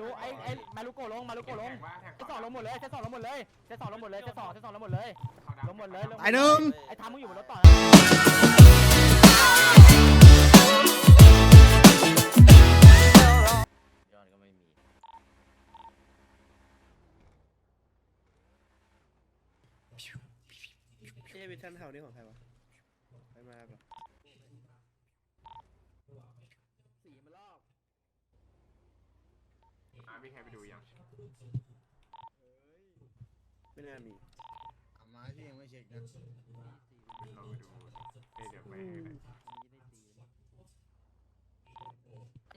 รู้ไอ้ไอ้มารุโกลงมารุโกลงเซตสองลงหมดเลยเซตสองลงหมดเลยเซตสองลงหมดเลยเซตสองเซตสองลงหมดเลยลงหมดเลยลงมดตายหนึ่ง ไอ้ทามมึงอยู่บนรถต่อยอดก็ไม่มีเอ้วิทันเฮานี่ของใครวะไปมาปะ สี่มันรอบ อะมีใครไปดูยังไม่น่ามีอามาที่ยังไม่เช็คนะเราไปดูเอ้ยเดี๋ยวไป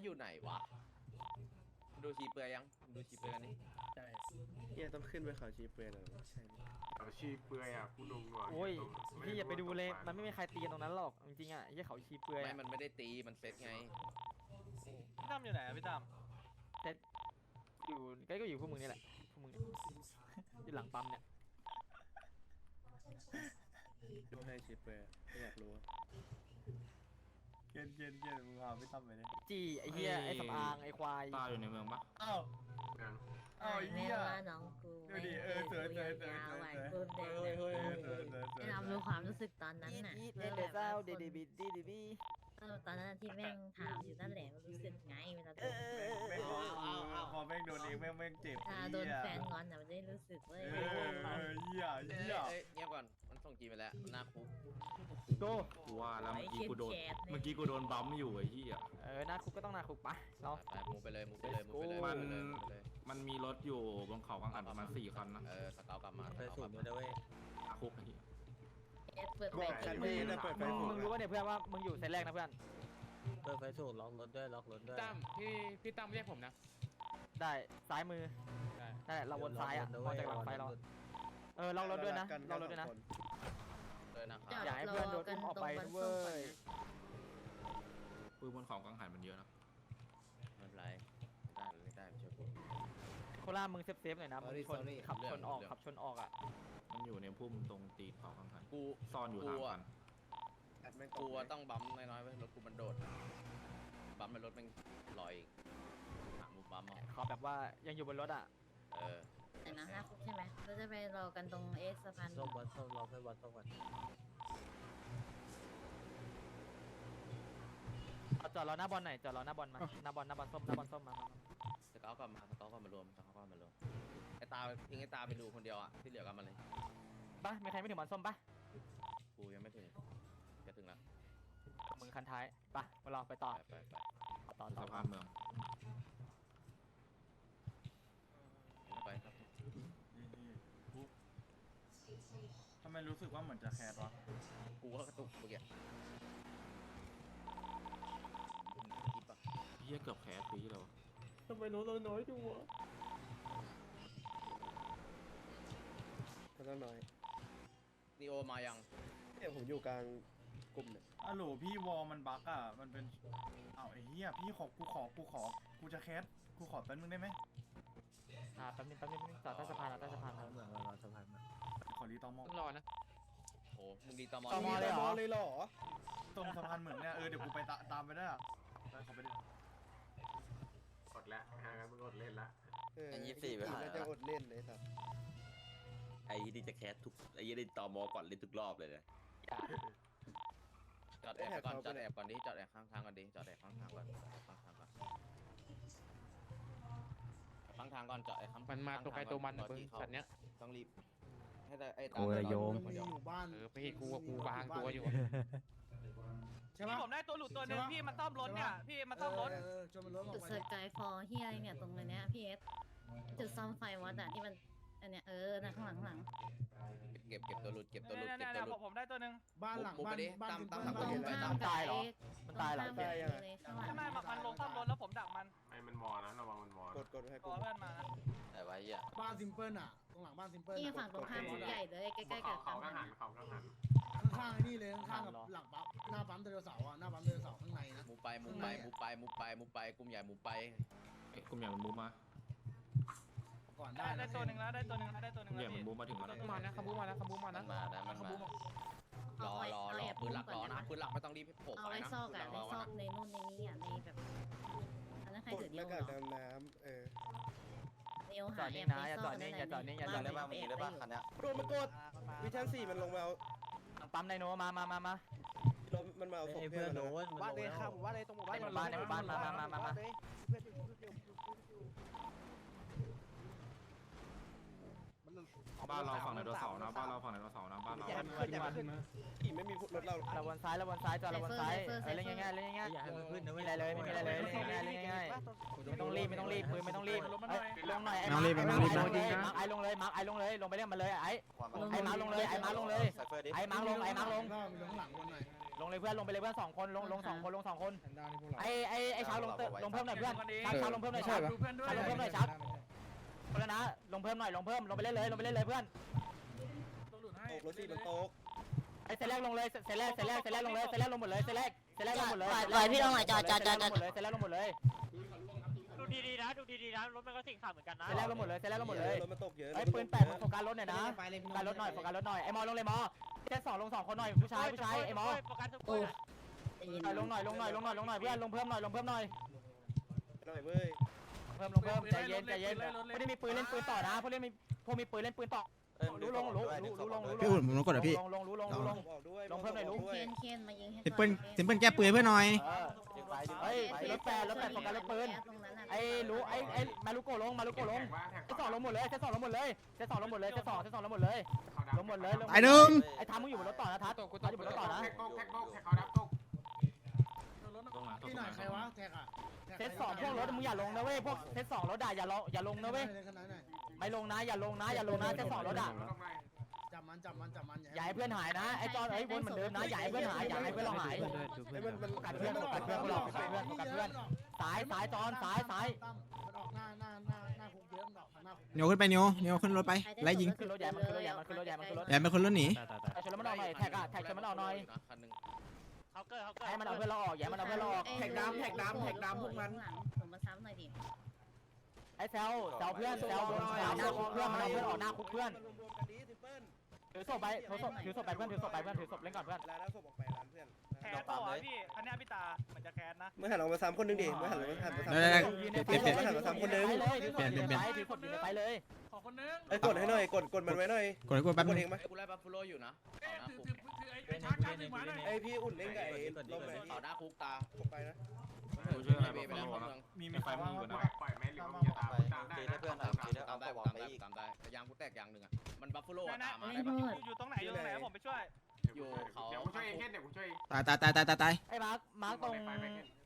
อยู่ไหนวะ ดูชีเปลือยยัง ดูชีเปลือยกันนี่ใช่เฮียต้องขึ้นไปเขาชีเปลือยเหรอใช่ไหมเราชีเปลือยอะกูลงหน่อยโอ้ยตรงพี่อย่าไปดูเลย มันไม่มีใครตีกันตรงนั้นหรอก จริงๆอะไอ้เหี้ยเขาชีเปลือยไม่อะมันไม่ได้ตี มันเซตไงพี่ตั้มอยู่ไหนอะพี่ตั้ม อยู่ใกล้ก็อยู่พวกมึงนี่แหละพวกมึงเนี่ยอยู่หลังปั๊มเนี่ยดูให้ชีเปลือยไม่อยากรู้อะเย็นเย็นเย็นมึงพาพี่ตั้มไปดิจีไอ้เหี้ยไอ้สำอางไอ้ควายตาอยู่ในเมืองปะอ้าวยังอ้าวไอ้เหี้ยว่าน้องกูดูดิเออสวยสวยสวยสวยไหวสวยปุ๊บ เฮ้เด็ยกเฮ้ยเฮ้ยเฮ้ยสวยสวยสวยให้เรารู้ความรู้สึกตอนนั้นน่ะเอเดเดว่าเดเดบิดดีดีบีเออตอนนั้นที่แม่งถามอยู่นั่นแหละว่ารู้สึกไงเวลาโดนแม่งพอแม่งโดนเองแม่งแม่งเจ็บอ่าไอ้โดนเหี้ยแฟนงอนแต่ไม่ได้รู้สึกเว้ยเออเออเหี้ยเอ้ยเหี้ยเอ้ยเงียบก่อนมันส่งจีไปแล้วหน้าคุกโกกูว่าแล้วไอ้เมื่อกี้เขียนกูโดนเมื่อกี้กูโดนบัมอยู่ไอ้ที่อะเออหน้าคุกก็ต้องหน้าคุกปะเราไปมูไปเลยมูไปเลยมูไปเลยมัน มูไปเลยมูไปเลยมันมีรถอยู่บนเขากังหันประมาณสี่คันนะเออสเกลกลับมาสไปเกลสูกบลับมัมานนะเว้ยอาคุกไอ้เหี้ยเอสเปิดบไฟอกคันนี้นะเปิดไฟสูมึงงรู้ว่าเนี่ยเพื่อนว่ามึงอยู่เซตแรกนะเพื่อน เปิดไฟสูบล็อกรถด้วยล็อกรถด้วย ตั้มพี่พี่ตั้มเรียกผมนะได้ซ้ายมือได้นั่นแหละเราวนซ้ายอะมองจากหลังไฟเราเออลองรถด้วยนะลองรถด้วยนะเลยนะครับอยากให้เพื่อนโดนอุ้มออกไปเว้ย ปืนบนเขากังหันมันเยอะนะไม่เป็นไรได้ไม่ได้ไม่ช่วยกู โคราชมึงเซฟเซฟหน่อยนะมึงชนขับชนออกขับชนออกอะมันอยู่ในพุ่มตรงตีนเขากังหันกูซ่อนอยู่กูทางอะกันแอดแม่งกูตอะกต้องบัมป์น้อยๆไว้รถกูมันโดด บัมป์ไปรถแม่งลอยอีกหามุมบัมป์เอาขอแบบว่ายังอยู่บนรถอะเออแต่นะหน้าคุกใช่ไหมเราจะไปรอกันตรงเอสสะพานส้มวัดส้มล็อกให้วัดส้มก่อนเอาจอดรอหน้าบอลหน่อยจอดรอหน้าบอลมาหน้าบอลหน้าบอลส้มหน้าบอลส้มมามามาส เกลกลับมาสเกลกลับมารวมสเกลกลับมารวมไอ้ตาทิ้งไอ้ตาไปดูคนเดียวอะที่เหลือกลับมาเลยปะมีใครไม่ถึงบอลส้มปะกูยังไม่ถึงจะถึงแล้วมึงคันท้ายปะมาเราไปต่อไปไปไปต่ออยู่ต่อสะพานเมืองไปครับทำไมรู้สึกว่าเหมือนจะแคสวะกูก็กระตุกเมื่อกี้คิดปะเหี้ยเกือบแคสปีแล้ว ทำไมรถเราน้อยจังวะมันต้องน้อยนีโอมายังเนี่ยผมอยู่กลางกลุ่มเนี่ยอะโหลพี่วอลมันบั๊กอะ มันเป็นอ้าวไอ้เหี้ยพี่ขอกูขอกูขอกูจะแคสกูขอแป๊บนึงได้ไหมอ่าแป๊บนึงแป๊บนึงแป๊บนึงจอดใต้สะพานจอดใต้สะพานทางเมืองเราเราสะพานมาขอรีตอมอต้องรอนะโอ้มึงดีตอมอตมเลยเหรอเลยเหรอ ตรงสะพานเหมืองเนี่ยเออเดี๋ยวกูไปตาตามไปได้อะไปขอไปดิก ดแล้วฮะงั้นมึงกดเล่นละเออยี่สี่ไปหาจะอดเล่นเลยสัตว์ไอ้ที่จะแคสทุกไอ้ยี่ได้ต่อมอก่อนเล่นทุกรอบเลยนะจอดแอบไปก่อนจอดแอบก่อนดิจอดแอบข้างทางก่อนดิจอดแอบข้างทางก่อนข้างทางก่อนข้างทางก่อนจอดแอบข้างมันมาตัวไกลตัวมันนะก่อเบิ้งที่เขาสัตว์เนี้ยต้องรีบให้ได้ไอ้ตาโอ้ยโยมคนเดียวอยู่บ้านเออพี่กูกับกูบางตัวอยู่ ใช่พี่ปะผมได้ตัวหลุดตัวนึงพี่มาซ่อมรถเนี่ยพี่มาซ่อมรถเออจนมันรถออจุกดไปสกายฟอร์เฮียอะไรเนี่ยตรงอันเนี้ยพี่เอสจุดซ่อมไฟวัดอะที่มันอันเนี้ยเออนะข้างหลังข้างหลังเก็บเก็บตัวหลุดเก็บตัวหลุดเก็บตัวหลุด ผมได้ตัวนึงบ้านหลังมุกบ้าไปนดิบ้านตามติดตามบ้านหลังบ้านไปบ้านตายเหรอมันตายเหรอ ตรงข้ามกับเลยข้างหลังไม่ไม่มันลงซ่อมรถแล้วผมดักมันไอ้มันมอนะระวังมันมอกดกดให้รกูอเพื่อนมานะแต่ว่าเหี้ยบ้านซิมเปิลอะตรงหลังบ้านซิมเปิลนี่อะฝั่งตรงข้ามชุดใหญ่เลยใกล้ๆเขากับเขาปั๊มก็มันหันเขาก็หัน ข้างๆไอ้นี่เลยข้างๆกับหลังปั๊มหน้าปั๊มไดโนเสาร์อะหน้าปั๊มไดโนเสาร์ข้างในนะมุไปมุไปมุไปมุไปมุไปกลุ่มใหญ่มุไปเอ้ยกลุ่มใหญ่มันมูฟมาก่อนได้ได้ได้ตัวหนึ่งแล้วได้ตัวหนึ่งแล้วได้ตัวหกนึ่ลุ่งมแล้ใหญ่วมันพี่มูฟมาถึงแล้วนะมานะขบูมานะขบูมามันะนมานะมันมารอรอรอปืนหลักรอนะปืนหลักไม่ต้องรีบโผล่เอาไปไว้นะซอกปืนหอะลักรไว้อซอกนะในนู่นในนี้อะในแบบอันนั้นใครกดถือหเดียน้าวกากเหรอดำน้ำเออยวจอหาดแอนิ่งบนะอย่าจอดนิ่งอย่าจอดนิ่งอย่าจอดบ้นิ่งนมันแอบได้อยู่ โดนมันกดวิชั่นสี่มันลงมาเอา ปั๊มไดโนมามามามารถมันมาเอาศพเพื่อนมันนะบ้านเลยข้ามหมู่บ้านเลยตรงหมู่บ้านในหมู่บ้านในหมู่บ้านมามามามามา บ้านเราฝั่งไดโนเสาร์นะบ้านเราฝั่งไดโนเสาร์นะบ้านเราอย่าขึ้นอย่าขึ้นขี่ไม่มีรถเราระวนซ้ายระวนซ้ายจอดระวนซ้ายเออเล่นง่ายๆเล่นง่ายๆไม่มีอะไรเลยไม่มีอะไรเลยเล่นง่ายๆเล่นง่ายๆไม่ต้องรีบไม่ต้องรีบปืนไม่ต้องรีบเอ้ยลงหน่อยไอ้มาร์คไอ้มาร์คไอ้ลงเลยมาร์คไอ้ลงเลยลงไปเล่นมันเลยไอ้ไอ้มาร์คลงเลยไอ้มาร์คลงเลยไอ้มาร์คลงไอ้มาร์คลงก็มีข้างหลังวนหน่อยลงเลยเพื่อนลงไปเลยเพื่อนสองคนลงลงสองคนลงสองคนไอ้ไอ้ไอ้ชาวลงเติลงเพิ่มหน่อยเพื่อนชาวชาวลงเพิ่มหน่อยชาวดูเพื่อนด้วยชาวลงเพิ่มหน่อยชาวคนละนะ ลงเพิ่มหน่อยลงเพิ่มลงไปเล่นเลยลงไปเล่นเลยเพื่อนโตกรถสี่มันโตกไอ้เซตแรกลงเลยเซตแรกเซตแรกเซตแรกลงเลยเซตแรกลงหมดเลยเซตแรกเซตแรกลงหมดเลยปล่อยพี่ลงหน่อยจอดจอดจอดจอด เซตแรกลงหมดเลยดูดีๆนะดูดีๆนะรถมันก็สิ่งข่าวเหมือนกันนะเซตแรกลงหมดเลยเซตแรกลงหมดเลยรถมันตกเยอะไอ้ปืนแปดโฟกัสรถหน่อยนะโฟกัสรถหน่อยโฟกัสรถหน่อยไอ้มอลงเลยมอเซตสองลงสองคนหน่อยผู้ชายผู้ชายไอ้มอโฟกัสทุกคโอ้นหน่อยลงหน่อยลงหน่อยลงหน่อยลงหน่อยเพื่อนลงเพิ่มหน่อยลงเพิ่มหน่อยหน่อยเว้ยเพิ่มลงเพิ่มใจเย็นใจเย็นไม่ได้มีปืนเล่นปืนต่อนะพวกเล่นมีพวกมีปืนเล่นปืนต่อรู้ลงรู้รู้รู้ลงรู้ลงพี่อุ่นผมต้องกดเหรอพี่ลงลงรู้ลงรู้ลงออกด้วยลงเพิ่มหน่อยลูกเคนเคนมายิงให้สิเปิ้ลสิเปิ้ลแก้ปืนเพื่อนหน่อยเออเฮ้ยรถแปดรถแปดโฟกัสรถปืนตรงนั้นน่ะไอ้รู้ไอ้ไอ้มารุโกลงมารุโกลงเซตสองลงหมดเลยเซตสองลงหมดเลยเซตสองลงหมดเลยเซตสองเซตสองลงหมดเลยลงหมดเลยลงไอ้หนึ่งไอ้ทัศน์มึงอยู่บนรถต่อนะทัศน์ทัศน์อยู่บนรถต่อนะแท็กโต๊ะแท็กโต๊ะแท็กเขาดับโต๊ะตรงไหนตรงพี่หไหน่นอยใครวะแท็กอะ เซตสองพวกรถมึงอย่าลงนะเว้ยพวกเซตสองรถด่าอย่าลงอย่าลงนะเว้ยขนาดไหนไม่ลงนะอย่าลงนะอย่าลงนะเซตสองรถด่าจับมันจับมันจับมันอย่าให้เพื่อนหายนะไอ้จอนไอ้วนเหมือนเดิมนะอย่าให้เพื่อนหายอย่าให้เพื่อนเราหายไอ้มันมันโฟกัสเพื่อนโฟกัสเพื่อนพวกเราโฟกัสเพื่อนโฟกัสเพื่อนสายสายจอนสายสายมันออกหน้าหน้าหน้าหน้าคุกเยอะมันออกหน้าคุกเนียวขึ้นไปเนียวเนียวขึ้นรถไปไล่ยิงขึ้นรถใหญ่มันขึ้นรถใหญ่มันขึ้นรถใหญ่มันขึ้นรถแอบเป็นคนรถหนีไอ้ชนแล้วมันออกหน่อยแท็กอะแท็กชนมันออกหน่อยคันหนึ่ง เขาเกิดเขาเกิดให้มันเอาเพื่อนเราออกอย่าให้มันเอาเพื่อนเราออกแท็กดำแท็กดำแท็กดำพวกมันผมมาซ้ำหน่อยดิไอ้แซวแซวเพื่อนแซวโดนหน้าคุกเพื่อนมันเอาเพื่อนออกหน้าคุกเพื่อนรวมกันดีสิเปิ้ลถือศพไปถือศพถือศพไปเพื่อนถือศพไปเพื่อนถือศพเล่นก่อนเพื่อนแล้วแล้วศพออกไปร้านเพื่อนแคสต่อพี่อันนี้พี่ตาเหมือนจะแคสนะเมื่อหันออกมาซ้ำคนหนึงดิเมื่อหันออกมาซ้ำคนหได้นึงได้ยืนในไฟเลยถือศพอยู่ในไฟเลยถือศพอยู่ในไฟถือศพอยู่ในไฟเลยขอคนนึงไอ้กดให้หน่อยกดกดมันไว้หน่อยกดให้กูแป๊บกนึดงเองไหมไอ้กูไล่บัฟฟาโลอยู่นะเอ้ยต่อหน้าถือคุกถือถือไอ้ไอ้ช้างช้างถือหมาหน่อยไอ้พี่อุ่นเล่นกับไอ้ลมหน่อยต่อหน้าคุกตาผมไปนะกูช่วยอะไรเบบ้างไปแล้ววะคนนึงมีมีไฟไฟมึว่างงอยู่นะปล่อยไหมหรือว่ามึงจะตามตามได้นะตามได้ตามได้ตามได้ตามได้แต่ยางกูแตกยางหนึ่งอะมันบัฟฟาโลนะตานะมมาอยู่ตรงไหนอยู่ตรงไหนผมไปช่วย อยู่เขาเดี๋ยวกูช่วยเองเดี๋ยวกูช่วย ตายตายตายตายตายตายไอ้มาร์คมาร์คตรง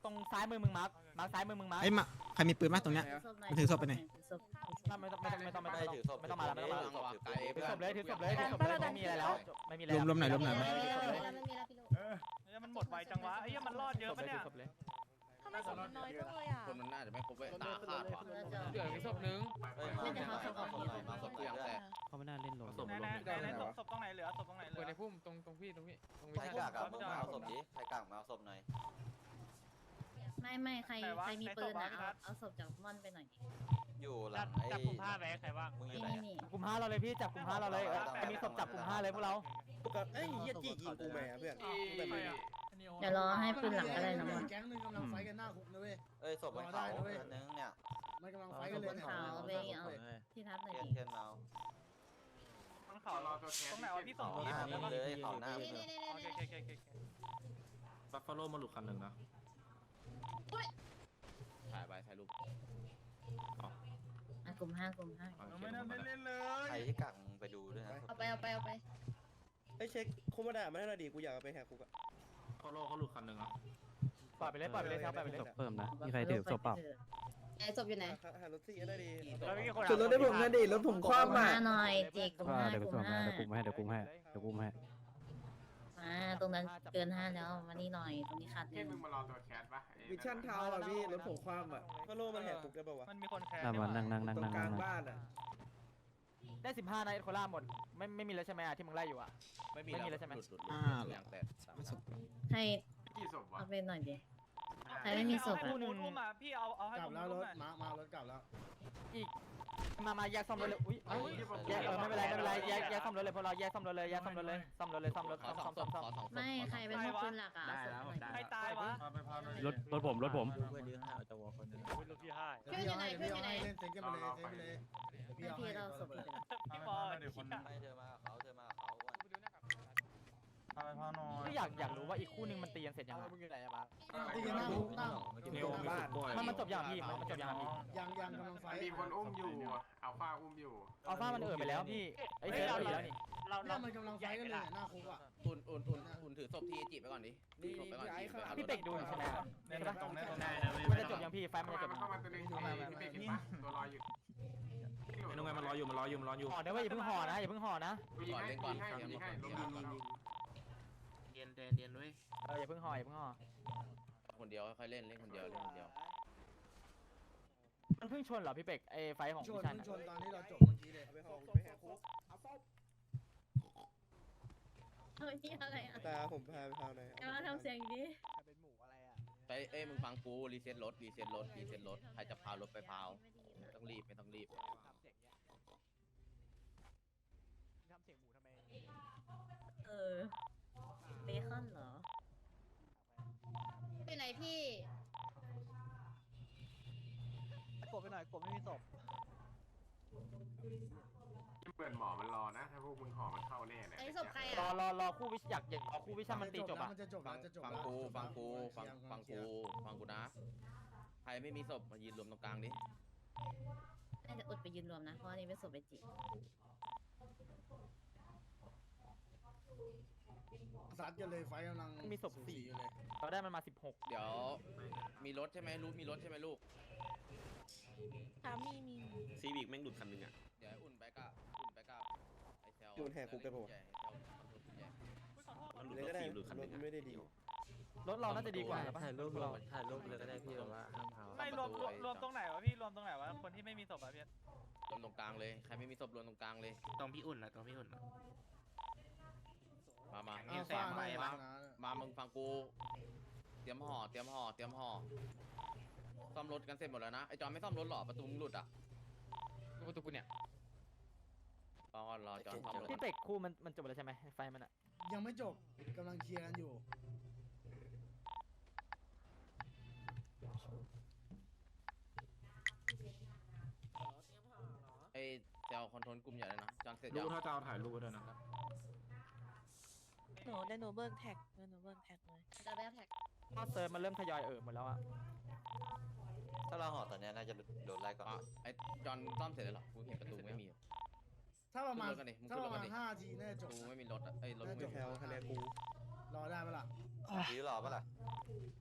ตรงซ้ายมือมึงมาร์คมาร์คซ้ายมือมึงมาร์คไอ้ยมาใครมีปืนบ้างตรงเนี้ยถือศพไปไหนไม่ต้องไม่ต้องไม่ต้องไม่ต้องไม่ต้องไม่ต้องมาแล้วไม่ต้องมาแล้วระวังไกลถือศพเลยถือศพเลยถือศพเลยไม่มีอะไรแล้วไม่มีอะไรรวมรวมหน่อยรวมหน่อยไม่มีแล้วไม่มีแล้วพี่ลูกเออเนี่ยมันหมดไวจังวะไอ้เหี้ยมันรอดเยอะปะเนี่ยศพเลยทำ ไมสมน้อยจังเลยอะคนมันน่าจะไม่ครบเว้ยตาขาดว่ะเดี๋ยวมีศพนึงไม่แต่เขาสมน้อยมาศพกูยังแตกเขาไม่น่าเล่นหรอกศพไหนลไหนงไหนไหนศพศพตรงไหนเหลือศพตรงไหนเหลืเปิดอในพุ่มตรงตรงพี่ตรงพี่ตรงใครกล้ากลับมาเอาศพดิใครกลางมาเอาศพหน่อยไม่ไม่ใครใครมีปืนอะเอาเอาศพจากม่อนไปหน่อย อยู่หลัจังบไอ้ จับกลุ่มผ้าแบกใครว่างมึงอยู่นี่ไหนนี่อะ นี่กลุ่มห้าเราเลยพี่จับกลุ่มห้าเราเลยใครมีศพจับกลุ่มห้าเลยพวกเราไอ้เหี้ยจียิงกูแม่เพื่อนแต่ใครไม่อะเดี๋ยวรอให้ปืนหลังก็ได้นะม่อนแก๊งนึงกำลังไฟกันหน้าคุกนะเว้ย เอ้ยศพบนเขาอันนึงเนี่ยมันกำลังไฟกันเลยเนี่ยที่ทับหน่อยเทียนดิเทียนเมาบนเขาตรงไหนวะพี่ส่งหน้ามึงเลยเขาหน้ามึงโอเคโอเคโอเคโอเคบัฟฟาโลมาหลุดคันหนึ่งนะถ่ายไปถ่ายรูป กลุ่มห้ากลุ่มห้าเราไม่น่าเล่นเล่นเลยใครที่กักมึงไปดูด้วยนะเอาไปเอาไปเอาไปไอ้เช็คโคมาดามาให้หน่อยดิกูอยากเอาไปแหกคุกอะฟาโลเขาหลุดคันหนึ่งนะปล่อยไปเลยปล่อยไปเลยครับปล่อยไปเลยเพิ่มนะมีใครถือศพเปล่าไอ้ศพอยู่ไหนหารถสี่ได้ดิแล้วพี่คนจุดรถได้ผมนะดิรถผมกลุ่มห้าหน่อยจิกกลุ่มห้ากลุ่มห้าเดี๋ยวกูให้เดี๋ยวกูให้เดี๋ยวกูให้ มาตรงนั้นเกินห้าแล้วมานี่หน่อยตรงนี้ขาดหเท่นึ่งมึงมารอตัวแคสปะวิชั่นเท้าอะพี่รถผมคว่ำอะฟาโลมันแหกคุกได้ป่าวะมันมีคนแคสนั่งนั่งนั่งนั่งนั่งบ้านอะได้สิบห้าในโคราชหมด ไม่ไม่มีแล้วใช่ไหมที่มึงไล่อยู่อะไม่มีไม่มีแล้วใช่ไหม หลุดหลุดหลุอ่าดยางแตกสามสามให้กี่ศพวะเอาไปหน่อยดิ ใครไม่มีศพอะคู่หนึ่งมาพี่เอาเอาให้กลัผบมแล้วรรู้ถหน่อยมา มารถกลับแล้ว มามาแยกซ่อมรถเลยอุ้ยเอ้ยแยกเออไม่เป็นไรไม่เป็นไรแยกแยกซ่อมรถเลยพวกเราแยกซ่อมรถเลยแยกซ่อมรถเลยซ่อมรถเลยซ่อมรถขอซ่อมสซ่อองมศซ่อพมซ่อมขอสองศพไม่ใครเป็นพวกคุณหลักอะได้แล้วได้ ใครตายวะพาไปพาหน่อยรถรถผมรถผมรถพี่ให้เดี๋ยวพี่เอาให้เดี๋ยวพี่เอาให้เล่นเซ็งกันไปเลยเซ็งไปเลยเดี๋ยวไม่พี่เอาให้พี่เราศพพี่ไปเลยพาไปพาหน่อยเดี๋ยวคนให้เธอมากับเขาเธอมากับเขา พาไปพาหน่อยคืออยากอยากรู้ว่าอีกคู่นึงมันตีกันเสร็จยังไงตีกันหน้าคุกหน้านิวบ้านมันมันจบยังพี่มันมันจบยังพี่ยังยังกำลังไฟมันมีคนอุ้มอยู่อัลฟาอุ้มอยู่อัลฟามันเอ่ยไปแล้วพี่ไอ้เซฟอีกแล้วนี่เราเนี่เรายมันกำลังไฟกันเลยหน้าคุกอะอุ่นอุ่นอุ่นอุ่นถือศพทีจีบไปก่อนดิศพไปก่อนจีบไปเอารพี่ถเป็กดูอยู่ใช่ไหมครับเนี่ยใช่ปะตรงนี้ตรงนี้มันจะจบยังพี่ไฟมันเข้าจะจมาบมันยังเข้ามาตัวนึงนี่นี่เป็นตัวลอยอยู่ไอ้นุ่งไงมันรออยู่มันรออยู่มันรออยู่ห่อเดี๋ยวว่าอย่าเพิ่งห่อนะอย่าเพิ่งห่อนะยิงให้ยิงให้ยิงให้ลง ยิงยิงเรียนเรียนเรียนด้วยเอออย่าเพิ่งห่ออย่าเพิ่งห่อคนเดียวค่อยเล่นเล่นคนเดียวเล่นคนเดียวมันเพิ่งชนเหรอพี่เป็กไอ้ไฟของชพินชันชอะนตอนที่เราจบเมื่อกี้เลยเอาไปห่อผมไปแหกคุกเฮ้ยอะไรอะตาผมพาไปพาหน่อยไอ้มาทำเสียงดีไปเอ้ยมึงฟังกูรีเซ็ตรถรีเซ็ตรถรีเซ็ตรถใครจะพารถไปพาวไม่ต้องรีบไม่ต้องรีบเออ เบคอนเหรอไปไหนพี่ กดไปหน่อยกดไม่มีศพเปิดหมอมันรอนะ ถ้าพวกมึงห่อมันเข้าแน่เนี่ยไอ้ศพใครรออะรอรอคู่วิชอยากอยากรอคู่วิชันมันตีจบอะมันจะจบฟัแล้วงจะจบฟังแล้วกูฟังกูฟังฟังกูฟังกูนะใครไม่มีศพมายืนรวมตรงกลางดิน่าจะอดไปยืนรวมนะ เพราะอันนี้เป็นศพไปจิ ซัดกันเลยไฟกำลังมีศพสี่ อยู่เลยเราได้มันมาสิบหกเดี๋ยว มีรถใช่ไหมลูกมีรถใช่ไหมลูกสามีมีซีวิกแม่งหลุดคันหนึงอะ เดี๋ยวอุ่นไปกับอุ่นไปกับไอ้เซลโดนแหกคุกกันปะวะ มันหลุดเลยรก็ถได้ฟิล์มหลุดคันหรนึถงอะไม่ได้ดี รถเราน่าจะดีกว่าแล้วปะถ่ายรูปเราถ่ายรูปเลยก็ได้พี่ว่าไม่รวมรวมรวมตรงไหนวะพี่รวมตรงไหนวะคนที่ไม่มีศพอะพี่รวมตรงกลางเลย ใครไม่มีศพรวมตรงกลางเลย ตรงพี่อุ่นนะตรงพี่อุ่นนะ มามาอ้าวแซมฟ้าไปหน้ามานะมามึงฟังกู เตรียมห่อ เตรียมห่อ เตรียมห่อ ซ่อมรถกันเสร็จหมดแล้วนะ ไอจอนไม่ซ่อมรถหรอ ประตูมึงหลุดอะประตูกูเนี่ยรอก่อนรอจอนซ่อมรถพี่เป็กคู่มันมันจบแล้วใช่ไหมไฟมันอะยังไม่จบกำลังเคลียร์กันอยู่ไอเซลคอนโทรลกลุ่มใหญ่แล้วนะจอนเสร็จลูยักงถ้าจะเอาถ่ายรูปไว้ด้วยนะห นูได้หนูเบิร์กแท็กเดี๋ยวหนูเบิร์กแท็กเลยจะได้แท็กก็เซิร์ฟมันเริ่มทยอยเอ่อหมดแล้วอะถ้าเราห่อตอนนี้น่าจะโดนไล่ก่อนไอจอนซ่อมเสร็จแล้วเหรอกูเห็นประตูไม่มี ถ้าประมาณขึ้นรถกันดิมึงถ้าขึ้นปรถระกัมานณดิห้าทีน่าจะจบกูนะไม่มีรถอะไอยรถน่ากูจะไม่จมีบแถวคะแนนกูรอได้ปะล่ะดีหรอปะล่ะ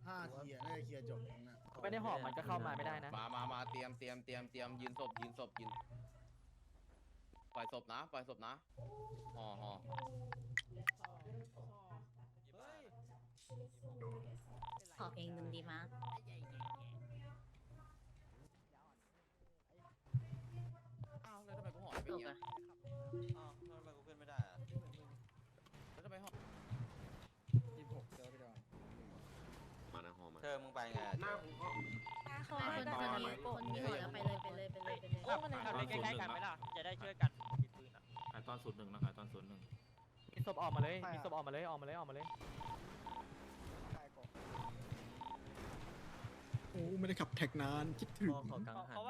ห้าทีอะน่าจะเคลียร์จบนะไม่ได้ห่อมันก็เข้ามาไม่ได้นะ มามามาเตรียมเตรียมเตรียมเตรียมยืนศพยืนศพยืนปล่อยศพนะปล่อยศพนะห่อห่อ ขอเพลงหนึ่งดีมั้ยอ้าวแล้วทำไมกูห่อไม่ถูเงี้กยอะอ้าวแล้วทำไมกูขึ้นไม่ได้อะแล้วทำไมห่อมานะหอมาเธอมึงไปไงหน้าคุกก็เขาคนให้คนได้นี้คนนี้ห่อแล้วไปเลยไปเลยไปเลยไปเลยขับขับเล่นใกล้ๆกันไหมล่ะจะได้ช่วยกันมีปืนอะขายตอนศูนย์หนึ่งนะขายตอนศูนย์หนึ่งมี ศพออกมาเลย มีศพออกมาเลย ออกมาเลย ออกมาเลย โอ้ไม่ได้ขับแท็กนานคิดถึงเพราะ